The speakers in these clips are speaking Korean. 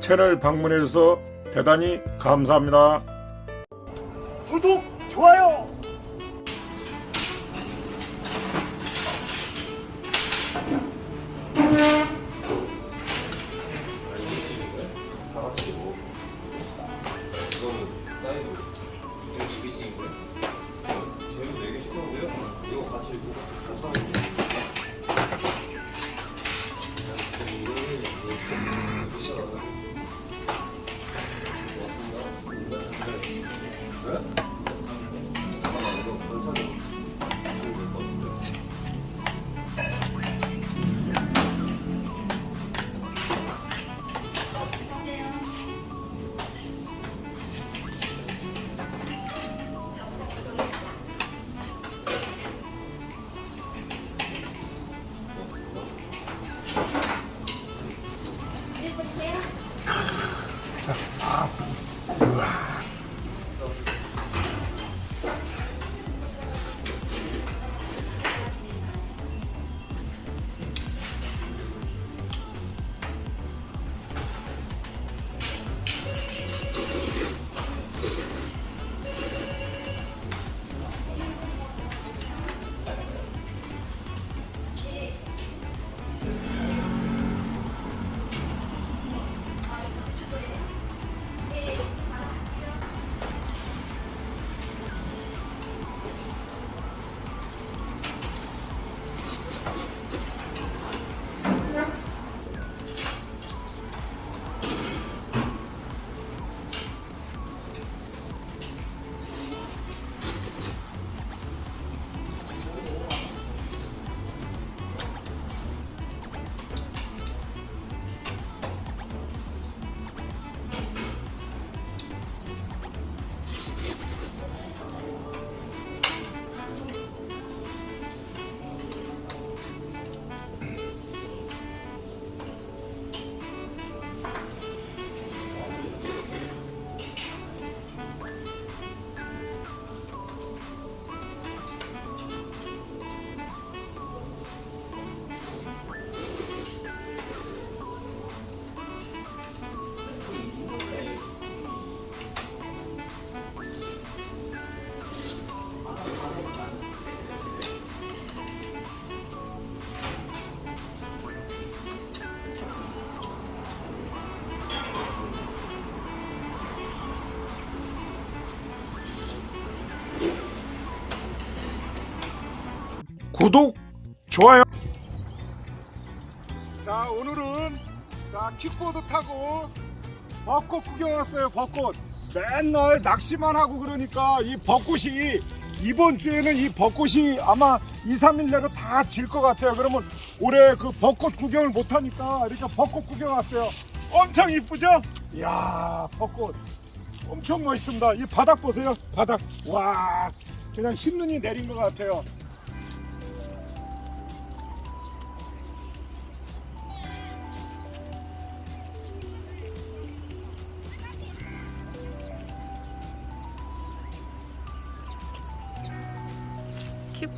채널 방문해 주셔서 대단히 감사합니다. 구독, 좋아요. 구독, 좋아요. 자, 오늘은 자, 킥보드 타고 벚꽃 구경 왔어요. 벚꽃. 맨날 낚시만 하고 그러니까 이 벚꽃이 이번 주에는 이 벚꽃이 아마 2, 3일 내로 다 질 것 같아요. 그러면 올해 그 벚꽃 구경을 못 하니까 이렇게 벚꽃 구경 왔어요. 엄청 이쁘죠? 이야, 벚꽃. 엄청 멋있습니다. 이 바닥 보세요. 바닥. 와, 그냥 흰눈이 내린 것 같아요.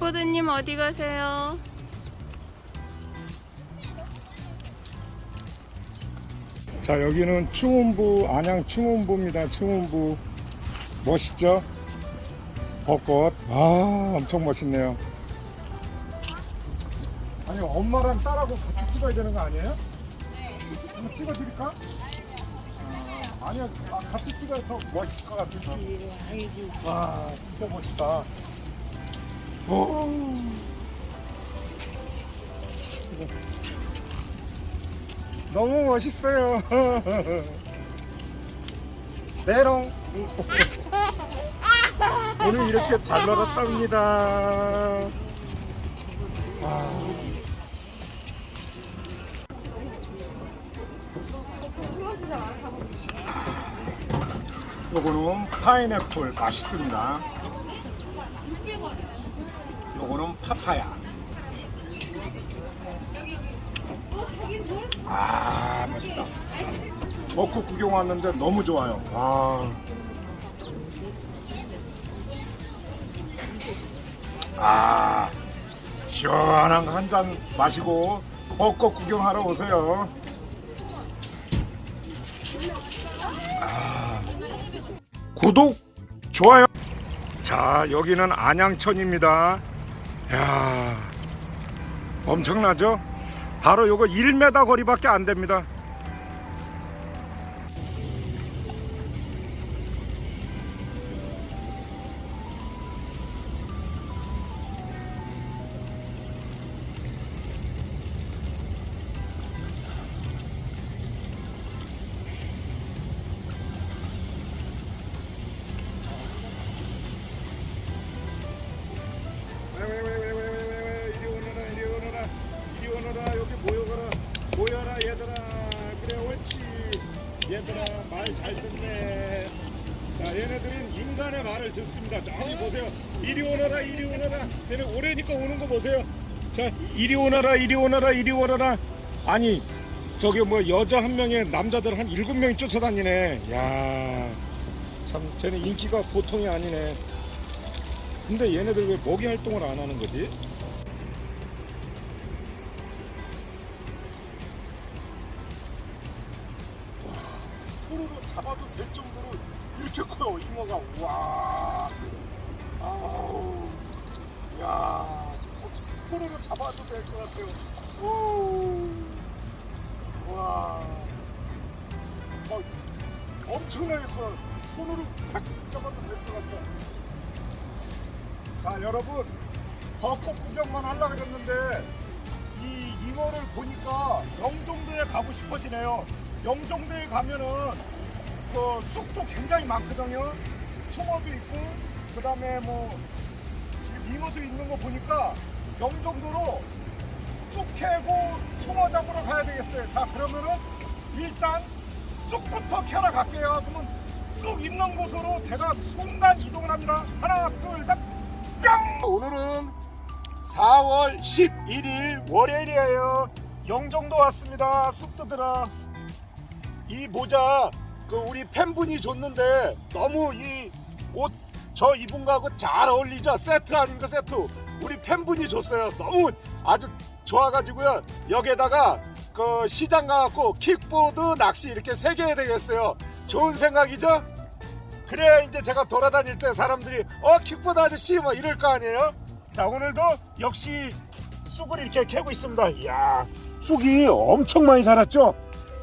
킥보드님 어디 가세요? 자 여기는 충운부 안양 충운부입니다. 충운부. 멋있죠? 벚꽃. 아 엄청 멋있네요. 아니 엄마랑 딸하고 같이 찍어야 되는 거 아니에요? 네. 한번 찍어드릴까? 아, 아니요 아, 같이 찍어야 더 멋있을 것 같은데 와 진짜 멋있다. 오. 너무 멋있어요. 메롱. 오늘 이렇게 잘 놀았답니다. 아. 요거는 파인애플 맛있습니다. 요거는 파파야. 아 맛있다. 벚꽃 구경 왔는데 너무 좋아요. 와. 아 시원한 한 잔 마시고 벚꽃 구경하러 오세요. 구독, 좋아요. 자, 여기는 안양천입니다. 야, 엄청나죠? 바로 요거 1m 거리밖에 안 됩니다. 얘들아 말 잘 듣네. 자 얘네들은 인간의 말을 듣습니다. 저기 보세요. 이리 오너라 이리 오너라. 쟤네 오래니까 오는 거 보세요. 자 이리 오너라 이리 오너라 이리 오너라. 아니 저기 뭐 여자 한 명에 남자들 한 일곱 명이 쫓아다니네. 야 참 쟤네 인기가 보통이 아니네. 근데 얘네들 왜 먹이 활동을 안 하는 거지? 손으로 잡아도 될 정도로 이렇게 커요 잉어가. 와. 아우. 야. 손으로 잡아도 될 것 같아요. 오와. 어, 엄청나게 커 손으로 탁 잡아도 될 것 같아요. 자 여러분. 벚꽃 구경만 하려고 그랬는데 이 잉어를 보니까 영종도에 가고 싶어지네요 영종도에 가면은 그 쑥도 굉장히 많거든요 송어도 있고 그 다음에 뭐 지금 잉어도 있는 거 보니까 영종도로 쑥 캐고 송어 잡으러 가야 되겠어요 자 그러면은 일단 쑥부터 캐러 갈게요 그러면 쑥 있는 곳으로 제가 순간 이동을 합니다 하나 둘 셋 뿅! 오늘은 4월 11일 월요일이에요. 영종도 왔습니다. 쑥두들아. 이 모자 그 우리 팬분이 줬는데 너무 이 옷 저 입은 거하고 잘 어울리죠? 세트 아닙니까 세트? 우리 팬분이 줬어요. 너무 아주 좋아가지고요. 여기에다가 그 시장 가갖고 킥보드 낚시 이렇게 세 개 되겠어요. 좋은 생각이죠? 그래야 이제 제가 돌아다닐 때 사람들이 어 킥보드 아저씨 뭐 이럴 거 아니에요? 자 오늘도 역시 쑥을 이렇게 캐고 있습니다. 이야 쑥이 엄청 많이 자랐죠?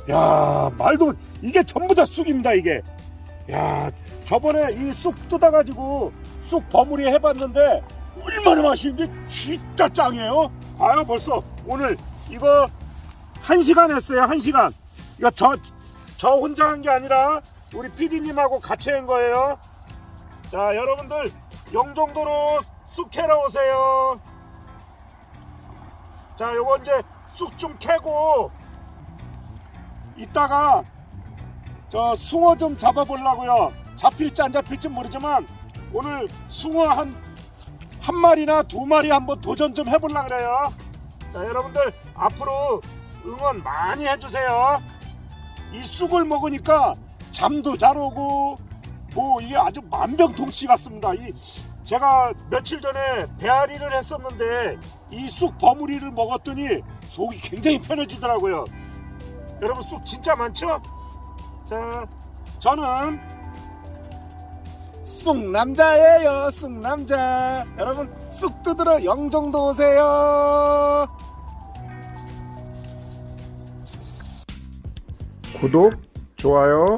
야 말도 이게 전부 다 쑥입니다 이게. 야 저번에 이 쑥 뜯어가지고 쑥 버무리 해봤는데 얼마나 맛있는지 진짜 짱이에요. 아유 벌써 오늘 이거 한 시간 했어요 한 시간. 이거 저 저 혼자 한 게 아니라 우리 PD님하고 같이 한 거예요. 자, 여러분들 영종도로 쑥 캐러 오세요. 자, 요거 이제 쑥 좀 캐고 이따가 저 숭어 좀 잡아보려고요. 잡힐지 안 잡힐지 모르지만 오늘 숭어 한, 한 마리나 두 마리 한번 도전 좀 해보려 그래요. 자, 여러분들 앞으로 응원 많이 해주세요. 이 쑥을 먹으니까 잠도 잘 오고 뭐 이게 아주 만병통치 같습니다. 이 제가 며칠 전에 배앓이를 했었는데 이 쑥 버무리를 먹었더니 속이 굉장히 편해지더라고요. 여러분 쑥 진짜 많죠? 자, 저는 쑥 남자예요. 쑥 남자. 여러분 쑥 뜯으러 영종도 오세요. 구독, 좋아요,